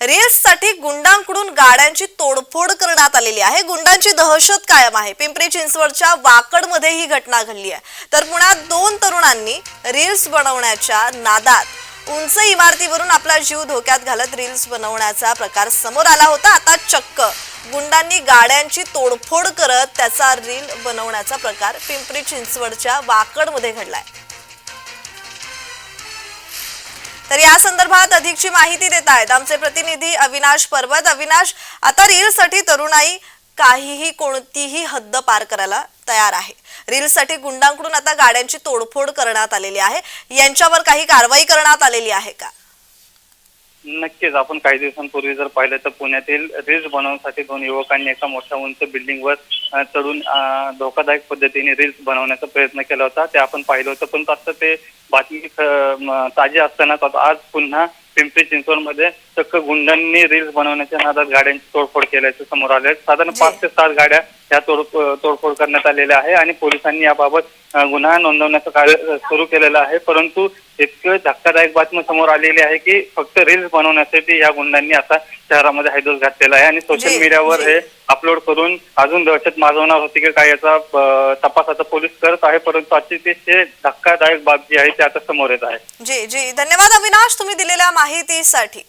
रील्ससाठी गुंडांकडून गाड्यांची तोडफोड करण्यात आलेली आहे. गुंडांची दहशत कायम आहे. पिंपरी चिंचवडच्या वाकडमध्ये ही घटना घडली आहे. तर पुण्यात दोन तरुणांनी रील्स बनवण्याच्या नादात उंच इमारतीवरून आपला जीव धोक्यात घालत रील्स बनवण्याचा प्रकार समोर आला होता. आता चक्क गुंडांनी गाड्यांची तोडफोड करत त्याचा रील बनवण्याचा प्रकार पिंपरी चिंचवडच्या वाकडमध्ये घडलाय. तर या संदर्भात अधिकची माहिती देत आहेत आमचे प्रतिनिधी अविनाश पर्वत. अविनाश आता रीलसाठी तरुणाई काहीही कोणतीही हद्द पार करायला तयार आहे. रीलसाठी गुंडांकडून आता गाड्यांची तोडफोड करण्यात आलेली आहे. यांच्यावर काही कारवाई करण्यात आलेली आहे का? नक्कीच. आपण काही दिवसांपूर्वी जर पाहिलं तर पुण्यातील रील्स बनवण्यासाठी दोन युवकांनी एका मोठ्या उंच बिल्डिंगवर चढून धोकादायक पद्धतीने रील्स बनवण्याचा प्रयत्न केला होता. ते आपण पाहिलं होतं. पण आता ते बातमी ताजी असतानाच आता आज पुन्हा पिंपरी चिंचवडमध्ये चक्क गुंडांनी रील्स बनवण्याच्या नादात गाड्यांची तोडफोड केल्याचं समोर आले साधारण. पाच ते सात गाड्या या तोड तोडफोड करण्यात आलेल्या आहे आणि पोलिसांनी याबाबत गुन्हा नोंदवण्याचं कार्य सुरू केलेलं आहे. परंतु इतकं धक्कादायक बातमी समोर आलेली आहे की फक्त रील्स बनवण्यासाठी या गुंडांनी आता शहरामध्ये हैदोस घातलेला आहे. आणि सोशल जी, मीडियावर जी. हे अपलोड करून अजून दहशत माजवणार होती की काय याचा तपास आता पोलीस करत आहे. परंतु अतिशय धक्कादायक बाब जी आहे ती आता समोर येत आहे. जी जी. धन्यवाद अविनाश तुम्ही दिलेल्या माहितीसाठी.